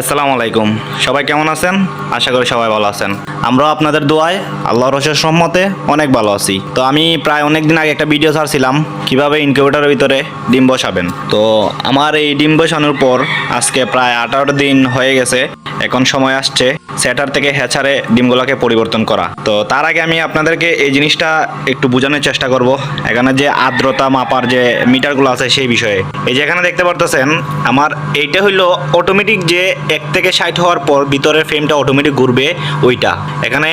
আসসালামু আলাইকুম। সবাই কেমন আছেন? আশা করি সবাই ভালো আছেন। আমরাও আপনাদের দোয়ায় আল্লাহ রসের সম্মতে অনেক ভালো আছি। তো আমি প্রায় অনেক দিন আগে একটা ভিডিও ছাড়ছিলাম, কীভাবে ইনকিউবেটারের ভিতরে ডিম বসাবেন। তো আমার এই ডিম বসানোর পর আজকে প্রায় আঠারো দিন হয়ে গেছে। এখন সময় আসছে স্যাটার থেকে হ্যাচারে ডিমগুলোকে পরিবর্তন করা। তো তার আগে আমি আপনাদেরকে এই জিনিসটা একটু বোঝানোর চেষ্টা করব। এখানে যে আর্দ্রতা মাপার যে মিটারগুলো আছে সেই বিষয়ে। এই যে এখানে দেখতে পারতেছেন, আমার এইটা হইল অটোমেটিক যে এক থেকে ষাট হওয়ার পর ভিতরের ফ্রেমটা অটোমেটিক ঘুরবে ওইটা। এখানে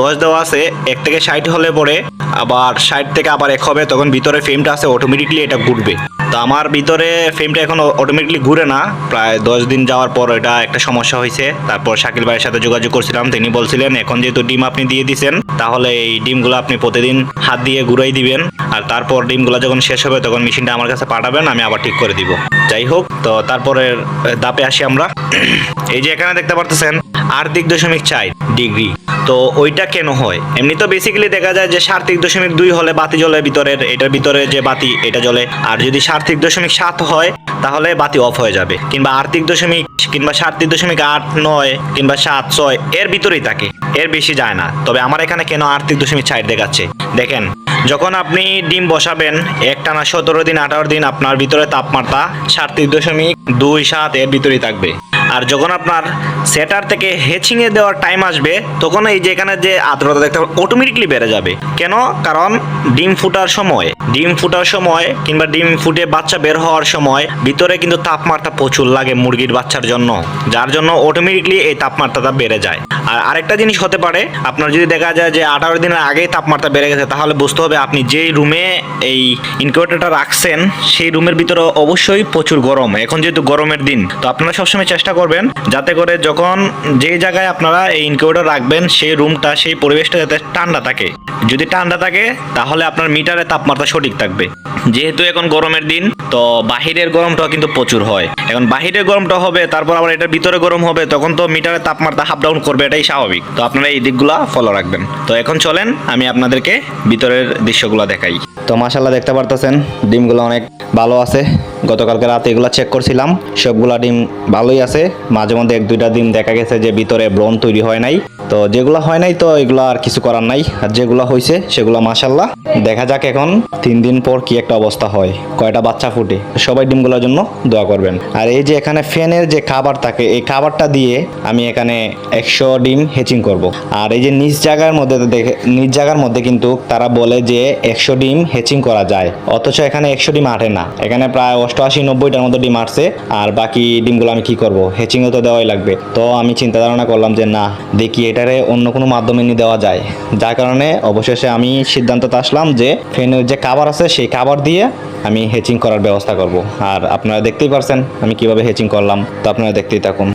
দশ দেওয়া আছে, এক থেকে ষাট হলে পরে আবার ষাট থেকে আবার এক হবে, তখন ভিতরে ফ্রেমটা আছে অটোমেটিকলি এটা ঘুরবে। তো আমার ভিতরে ফ্রেমটা এখন অটোমেটিকলি ঘুরে না। প্রায় দশ দিন যাওয়ার পর এটা একটা সমস্যা হয়েছে। তারপর শাকিল ভাইয়ের সাথে যোগাযোগ করছিলাম তিনি বলছিলেন এখন যেহেতু ডিম আপনি দিয়ে দিছেন তাহলে এই ডিমগুলো আপনি প্রতিদিন হাত দিয়ে ঘুরাই দিবেন। আর তারপর ডিমগুলো যখন শেষ হবে তখন মেশিনটা আমার কাছে পাঠাবেন আমি আবার ঠিক করে দিব। যাই হোক তো তারপরের আহ, দাপে আসি আমরা। এই যে এখানে দেখতে পারতেছেন আর্থিক দশমিক চার ডিগ্রি। তো ওইটা কেন হয়? এমনি তো বেসিক্যালি দেখা যায় যে সার্থিক দশমিক দুই হলে বাতি জ্বলে ভিতরের, এটার ভিতরে যে বাতি, এটা জ্বলে। আর যদি সার্থিক দশমিক সাত হয়, তাহলে বাতি অফ হয়ে যাবে। কিংবা আর্থিক দশমিক, কিংবা সার্থিক দশমিক আট নয়, কিংবা সাত ছয়, এর ভিতরেই থাকে। এর বেশি যায় না। তবে আমার এখানে কেন আর্থিক দশমিক সাইড দেখাচ্ছে? দেখেন, যখন আপনি ডিম বসাবেন, একটানা সতেরো দিন, আঠারো দিন আপনার ভিতরে তাপমাত্রা সার্থিক দশমিক দুই সাত এর ভিতরেই থাকবে। আর যখন আপনার সেটার থেকে হেচিং এ দেওয়ার টাইম আসবে, তখন এই যে এখানে যে আর্দ্রতা দেখতে অটোমেটিকলি বেড়ে যাবে। কেন? কারণ ডিম ফুটার সময়, ডিম ফুটার সময় কিংবা ডিম ফুটে বাচ্চা বের হওয়ার সময় ভিতরে কিন্তু তাপমাত্রা প্রচুর লাগে মুরগির বাচ্চার জন্য। যার জন্য অটোমেটিকলি এই তাপমাত্রাটা বেড়ে যায়। আর আরেকটা জিনিস হতে পারে। আপনার যদি দেখা যায় যে আঠারো দিনের আগেই তাপমাত্রা বেড়ে গেছে, তাহলে বুঝতে হবে আপনি যেই রুমে এই ইনকিউবেটরটা রাখছেন, সেই রুমের ভিতরে অবশ্যই প্রচুর গরম। এখন যেহেতু গরমের দিন, তো আপনারা সবসময় চেষ্টা করবেন যাতে করে যখন যে জায়গায় আপনারা এই ইনকিউবেটর রাখবেন, সেই রুমটা, সেই পরিবেশটা যাতে ঠান্ডা থাকে। যদি ঠান্ডা থাকে, তাহলে আপনার মিটারের তাপমাত্রা সঠিক থাকবে। যেহেতু এখন গরমের দিন, তো বাহিরের গরমটা কিন্তু প্রচুর হয়। এখন বাহিরের গরমটা হবে, তারপর আবার এটার ভিতরে গরম হবে, তখন তো মিটারের তাপমাত্রা হাফ ডাউন করবে, এটাই স্বাভাবিক। তো আপনারা এই দিকগুলো ফলো রাখবেন। তো এখন চলেন, আমি আপনাদেরকে ভিতরের দৃশ্যগুলো দেখাই। তো মাসাল্লাহ দেখতে পারতেছেন, ডিমগুলো অনেক ভালো আছে। গতকালকে রাতে এগুলো চেক করছিলাম, সবগুলা ডিম ভালোই আছে, মাঝে মধ্যে এক দুইটা ডিম দেখা গেছে যে ভিতরে ব্রণ তৈরি হয় নাই। তো যেগুলো হয় নাই তো এগুলো আর কিছু করার নাই, আর যেগুলো হয়েছে সেগুলো মাসাল্লাহ দেখা যাক এখন তিন দিন পর কি একটা অবস্থা হয়, কয়টা বাচ্চা ফুটে, সবাই ডিমগুলোর জন্য দোয়া করবেন। আর এই যে এখানে ফ্যানের যে খাবার থাকে, এই খাবারটা দিয়ে আমি এখানে একশো ডিম হেচিং করব। আর এই যে নিজ জায়গার মধ্যে দেখে, নিজ জায়গার মধ্যে কিন্তু তারা বলে যে একশো ডিম হেচিং করা যায়, অথচ এখানে একশো ডিম আটে না। এখানে প্রায় অষ্টআশি, নব্বইটার মতো ডিম আসছে আর বাকি ডিমগুলো আমি কি করব? হেচিংও তো দেওয়াই লাগবে। তো আমি চিন্তা ধারণা করলাম যে না, দেখি এটারে অন্য কোনো মাধ্যমে নিয়ে দেওয়া যায়। যার কারণে অবশেষে আমি সিদ্ধান্ত আসলাম যে ফেনের যে কাভার আছে সেই কাভার দিয়ে আমি হেচিং করার ব্যবস্থা করব। আর আপনারা দেখতেই পারছেন আমি কীভাবে হেচিং করলাম। তো আপনারা দেখতেই থাকুন।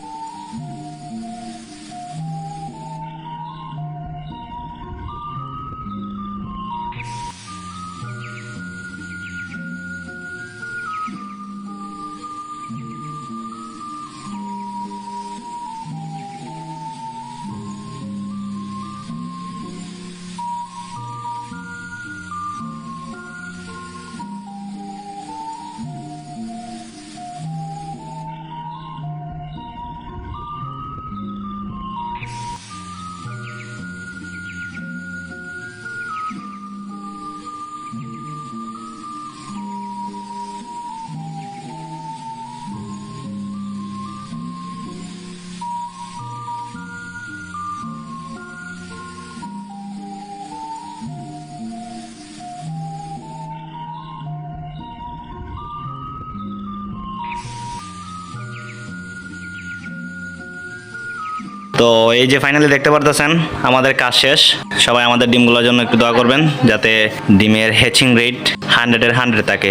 তো এই যে ফাইনালি দেখতে পারতেছেন, আমাদের কাজ শেষ। সবাই আমাদের ডিমগুলোর জন্য একটু দোয়া করবেন, যাতে ডিমের হ্যাচিং রেট হান্ড্রেডের হান্ড্রেড থাকে।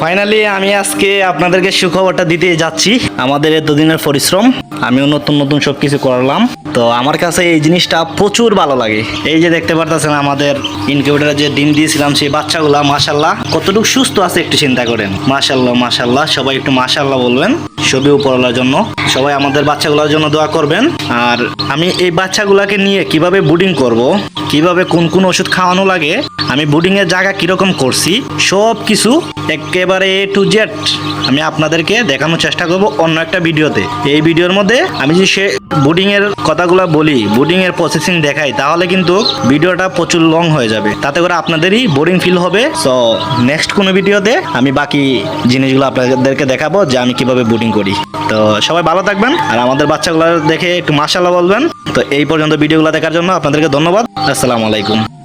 ফাইনালি আমি আজকে আপনাদেরকে সুখবরটা দিতে যাচ্ছি। আমাদের এতদিনের পরিশ্রম, আমিও নতুন নতুন সব কিছু করলাম। তো আমার কাছে এই জিনিসটা প্রচুর ভালো লাগে। এই যে দেখতে পারতেছেন আমাদের ইনকিউবেটারে যে ডিম দিয়েছিলাম, সেই বাচ্চাগুলা মাশাল্লাহ কতটুকু সুস্থ আছে একটু চিন্তা করেন। মাশাল্লাহ মাশাল্লাহ সবাই একটু মাশাল্লাহ বলবেন, সবই উপরওয়ালার জন্য। সবাই আমাদের বাচ্চাগুলোর জন্য দোয়া করবেন। আর আমি এই বাচ্চাগুলাকে নিয়ে কীভাবে বুডিং করব, কীভাবে কোন কোন ওষুধ খাওয়ানো লাগে, আমি বুডিং এর জায়গা কীরকম করছি সব কিছু একেবারে এ টু জেড আমি আপনাদেরকে দেখানোর চেষ্টা করব অন্য একটা ভিডিওতে। এই ভিডিওর মধ্যে আমি যদি সে বুডিং এর কথাগুলো বলি বুডিং এর প্রসেসিং দেখাই, তাহলে কিন্তু ভিডিওটা প্রচুর লং হয়ে যাবে। তাতে করে আপনাদেরই বোরিং ফিল হবে। সো নেক্সট কোনো ভিডিওতে আমি বাকি জিনিসগুলো আপনাদেরকে দেখাবো যে আমি কীভাবে বুডিং করি। তো, সবাই ভালো থাকবেন, আর আমাদের বাচ্চাগুলো দেখে একটু মাশাল্লাহ বলবেন। তো, এই পর্যন্ত ভিডিওগুলো দেখার জন্য আপনাদেরকে ধন্যবাদ। আসসালামু আলাইকুম।